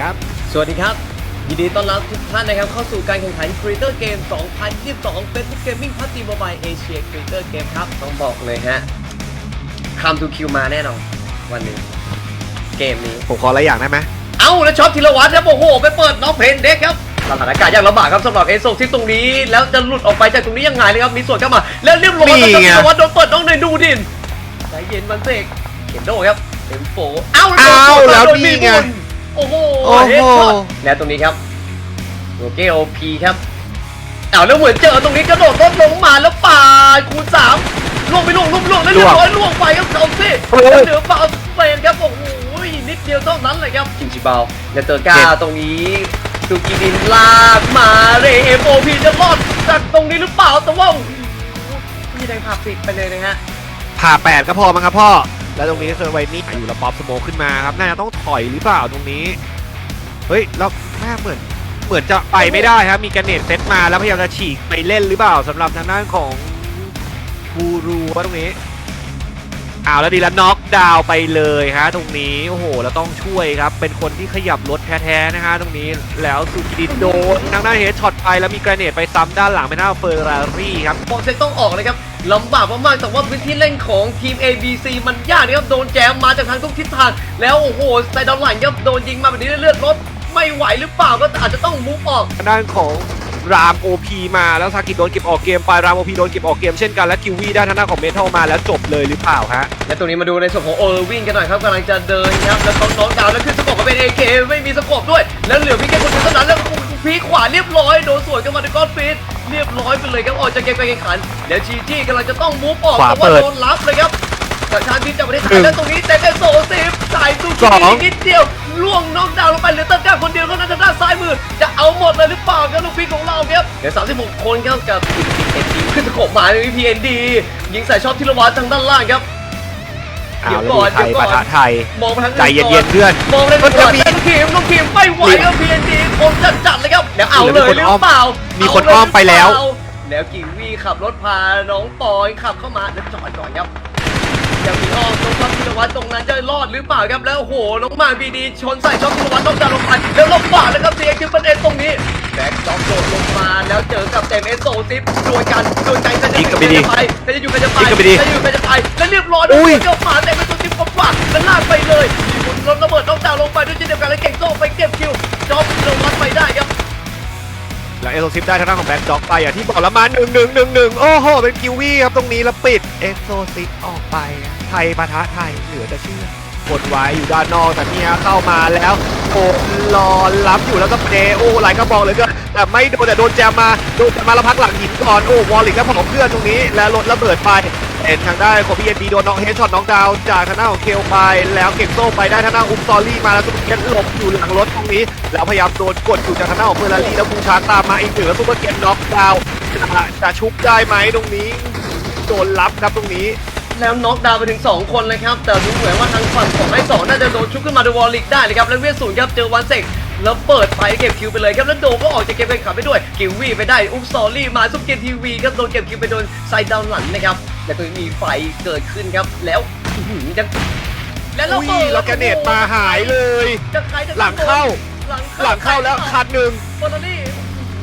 ครับ สวัสดีครับ ยินดีต้อนรับทุกท่านนะครับ เข้าสู่การแข่งขัน Creator Game 2022 Facebook Gaming p a r t y Mobile Asia Creator Game ครับ ต้องบอกเลยฮะ Come to Q มาแน่นอน วันนี้ เกมนี้ ผมขออะไรอย่างได้ไหมเอ้า แล้วช็อปธีรวัตรครับโอ้โห ไปเปิดน้องเพนเด็กครับสถานการณ์ยากลำบากครับสำหรับเอโซที่ตรงนี้ แล้วจะหลุดออกไปจากตรงนี้ยังไงเลยครับมีส่วนเข้ามา แล้วเรียบร้อยครับช็อปธีรวัตรโดนเปิดน้องในดูดินใจเย็นมันเสกเข็นโดครับเต็มโฟเอ้าอ้าวโดนแล้วโดนนี่มีไงบุญโอ้โห โอ้โห เฮดช็อตแล้วตรงนี้ครับโอเคโอพีครับเอาแล้วเหมือนเจอตรงนี้กระโดดรถลงมาแล้วป่าดคูณสามล่วงไปล่วงล่วงล่วงแล้วเรียบร้อยล่วงไปครับเอาสิโอ้ย แล้วเหลือเปล่าสเปนครับโอ้โหนิดเดียวเท่านั้นเลยครับจิงจิบาลแล้วเตอร์ก้าตรงนี้ตูกีดินลากมาเรเอโอพีจะรอดจากตรงนี้หรือเปล่าแต่ว่าโอ้โหพี่แดงผ่าปิดไปเลยนะฮะ ผ่าแปดก็พอมั้งครับพ่อ แล้วตรงนี้เซอร์ไวนี่อยู่แล้วป๊อปสโมคขึ้นมาครับ น่าจะต้องถอยหรือเปล่าตรงนี้ เฮ้ยแล้วแม่เหมือน เหมือนจะไปไม่ได้ครับ มีกระเนตเซตมาแล้วพยายามจะฉีกไปเล่นหรือเปล่าสำหรับทางด้านของกูรูว่าตรงนี้อ้าวแล้วดีแล้วน็อกดาวไปเลยฮะตรงนี้โอ้โหแล้วต้องช่วยครับ เป็นคนที่ขยับรถแท้ๆนะฮะตรงนี้แล้วสุกิดินโดนทางด้านเฮดช็อตไปแล้วมีกระเนตไปซ้ำด้านหลังเป็นหน้าเฟอร์รารี่ครับบอลเซตต้องออกเลยครับลำบากมากๆแต่ว่าพื้นที่เล่นของทีม ABC มันยากนะครับโดนแจมมาจากทางทุกทิศทางแล้วโอ้โหสไซดอนหลังครับโดนยิงมาแบบนี้เลือดรถ ไม่ไหวหรือเปล่าก็อาจจะต้องมูฟออก ทางด้านของรามโอพมาแล้วซากิโดนเก็บออกเกมไปรามโอพโดนเก็บออกเกมเช่นกันและคิววีได้ทางด้านของเมทัลมาแล้วจบเลยหรือเปล่าฮะ และตรงนี้มาดูในส่วนของโอเลอร์วิ่งกันหน่อยครับกำลังจะเดินครับแล้วต้องน้องดาวน์แล้วขึ้นสกบมาเป็น AK ไม่มีสกบด้วย แล้วเหลือพี่แค่คนเดียวเท่านั้นแล้วพีคขวาเรียบร้อยโดนสวนกันมาในก้อนฟีดเรียบร้อยไปเลยครับออกจากเกมการแข่งขันแล้วจีจี้กำลังจะต้องมูฟออกขวาแต่ว่าเปิด โดนรับเลยครับจากชาญพิษจากประเทศไทหนึ่ยงแล้วตรงนี้เต็มเป็นโซซิฟสายตู้สองนิดเดียว ล่วงน็อกดาวน์ลงไปเหลือเต้นก้าคนเดียวเท่านั้นทางด้านซ้ายมือ จะเอาหมดเลยหรือเปล่าครับลูกพี่ของเราครับเดี๋ยว36 คนครับกับทีมเอ็นดีขึ้นสกบมาในพีเอ็นดียิงใส่ชอบธีรวัตรทางด้านล่างครับอ้าวเดี๋แล้วยวดูก่อนไทยปะทะไทยมองไปทางใจเย็นๆเพื่อนมองเลยมันจะมีลูกทีมลูกทีมไม่ไหวครับพีเอ็นดีคงจะจัดเลยครับแล้วเอาเลยหรือเปล่า มีคนเาเลยอ้อมไปแล้วหรืเปาแล้วกิวีขับรถพาน้องปอยขับเข้ามาแล้วจอดก่อนครับ ยังมีอ้อมตรงช่องพิรวัตรตรงนั้นจะรอดหรือเปล่าครับแล้วโอ้โหน้องมาบีดีชนใส่ช่องพิรวัตรต้องจะลงไปแล้วลงขวาแล้วครับเสียคือประเด็นตรงนี้แบ็คจ็อกโดดลงมาแล้วเจอกับเต็มเอสโซซิปดวลกันดวลใจกันจะยิงกับอยู่ BD กันจะไปจะอยู่กันจะไปยิงกับ BD จะอยู่กันจะไปแล้วเรียบร้อยอุ้ยเจ้าหมาเต็มเป็นตัวทิปกว่าแล้วลากไปเลยมีคนรถระเบิดต้องดาวน์ลงไปด้วยเช่นเดียวกันแล้วเก่งโซ่ไปเก็บคิวจอบลงวัดไปได้ครับ แล้วเอโซซิปได้ทางด้านของแบ็คด็อกไปอย่างที่บอกแล้วมาหนึ่งหนึ่งหนึ่งหนึ่งโอ้โห เป็นคิววีครับตรงนี้แล้วปิดเอโซซิปออกไป ไทยปะทะไทยเหลือจะเชื่อกดไว้อยู่ด้านนอกแต่เนี่ยเข้ามาแล้วโอ้รอรับอยู่แล้วก็เดโอ้หลายกระบอกเลยก็แต่ไม่โดนแต่โดนแจมมาโดนแจมมาแล้วพักหลังหินก่อนโอ้วอลลิกแล้วผอเพื่อนตรงนี้ แล้วรถระเบิดไป เห็นทางด้านของพีเอ็นบีโดนน็อกเฮดช็อตน็อกดาวจากทางด้านของเคลไป แล้วเก็บโซ่ไปได้ทางด้านอุ้มซอรี่มาแล้วซุปเปอร์เกตหลบอยู่หลังรถตรงนี้ แล้วพยายามโดนกดอยู่จากทางด้านของเฟอร์รารี่แล้วบูชาร์ตามมาอีกหนึ่งแล้วซุปเปอร์เกตน็อกดาวน์จะชุบได้ไหมตรงนี้โดนรับครับตรงนี้แล้วน็อกดาวน์ไปถึง 2 คนเลยครับ แต่ดูเหมือนว่าทางฝั่งของไอ้สองน่าจะโดนชุบขึ้นมาดยวอลลิกได้เลยครับแล้วเวียสศูนย์ครับเจอวันเซกแล้วเปิดไฟเก็บคิวไปเลยครับแล้วโดก็ออกจากเกมเป็นขับไปด้วยกิววี่ไปได้ อุ๊บซอรี่มาซุปเกมทีวีครับโดนเก็บคิวไปโดนไซด์ดาวหลังนะครับ แล้วก็มีไฟเกิดขึ้นครับ แล้วอื้อหือยังแล้วเราอุ้ยเปิดแล้วแกเนตมาหายเลย จะใครจะหลังเข้า หลังหลังเข้าแล้วคันหนึ่งเฟอร์รารี่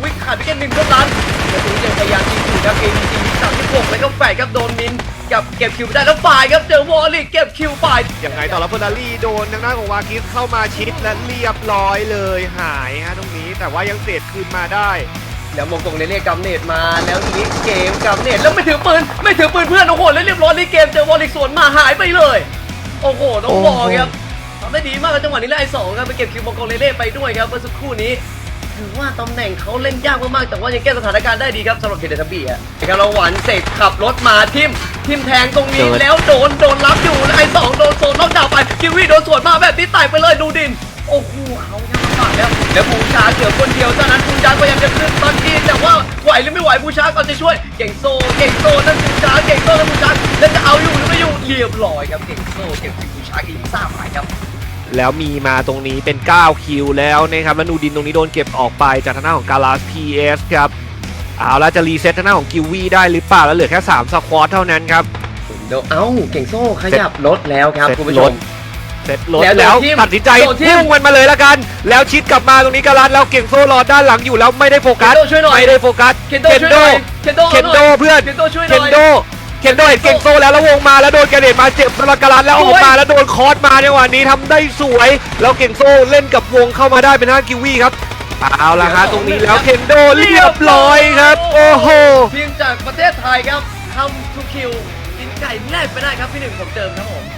วิ่งขาดไปแค่หนึ่งเท่านั้นแต่ตรงนี้ยังพยายามยิงอยู่ครับ ABG สามสิบหกแล้วก็แฝดครับโดนมินกับเก็บคิวไปได้แล้วฝ่ายครับเจอวอลลิกเก็บคิวฝ่าย ยังไงต่อแล้วเฟอร์รารี่โดนทางด้านของวากิสเข้ามาชิดและเรียบร้อยเลยหายฮะตรงนี้แต่ว่ายังเสร็จคืนมาได้ แล้วมงกงเนเล่กำเนตมาแล้วทีนี้เกมกำเนตแล้วไม่ถือปืนไม่ถือปืนเพื่อนโอ้โหแล้วเรียบร้อยในเกมเจอวอลลิกสวนมาหายไปเลย โอ้โหต้องบอกครับทำได้ดีมากครับจังหวะนี้แล้วไอ้สองครับไปเก็บคิวมงกงเนเล่ไปด้วยครับเมื่อสักครู่นี้ถือว่าตำแหน่งเขาเล่นยากมากๆ แต่ว่ายังแก้สถานการณ์ได้ดีครับสำหรับเทเดทับบี้อะครับเราหวานเสกขับรถมาทิมทิมแทงตรงนี้โดนแล้วโดนโดนรับอยู่แล้วไอ้สองโดนโซนน็อกดาวน์ไปคิววี่โดนสวนมาแบบนี้ตายไปเลยดูดิน โอ้โหเขายังลำบาก แล้วแล้วบูชาเกือบคนเดียวเท่านั้นบูชาพยายามจะขึ้นตอนที่แต่ว่าไหวหรือไม่ไหวบูชาก่อนจะช่วย เก่งโซ เก่งโซนั่นบูชาเก่งโซนั่นบูชาแล้วจะเอาอยู่หรือไม่อยู่เรียบร้อยครับเก่งโซเก็บสิบูชาอีกทราบไปครับแล้วมีมาตรงนี้เป็น 9 คิวแล้วนะครับแล้วนูดินตรงนี้โดนเก็บออกไปจากทางด้าของกาลาสพีเอสครับเอาแล้วจะรีเซ็ตทางด้าของกิววี่ได้หรือเปล่าแล้วเหลือแค่3สควอตเท่านั้นครับเดี๋ยวเอ้าเก่งโซ่ขยับรถแล้วครับคุณผู้ชม เสร็จรถแล้วโดนแล้วทิ่มตัดสินใจโดนทิ่มพุ่งมันมาเลยละกัน แล้วชิดกลับมาตรงนี้กาลัดแล้วเก่งโซ่รอด้านหลังอยู่แล้วไม่ได้โฟกัสเคนโดช่วยหน่อยไม่ได้โฟกัสเคนโดช่วยหน่อยเคนโดเคนโดเพื่อนเคนโดช่วยหเคนน่อยโดเคนโดเห็นเก่งโซ่แล้วแล้ววงมาแล้วโดนกระเด็นมาเจ็บสลักกาลัดแล้วออกมาแล้วโดนคอร์สมาจังหวะนี้ทำได้สวยแล้วเก่งโซ่เล่นกับวงเข้ามาได้เป็นห้ากิวี่ครับเอาละฮะตรงนี้แล้วเคนโดเรียบร้อยครับโอ้โหเพียงจากประเทศไทยครับทำทูคิวกินไก่แรกไปได้ครับพี่หนึ่งผมเติมครับผม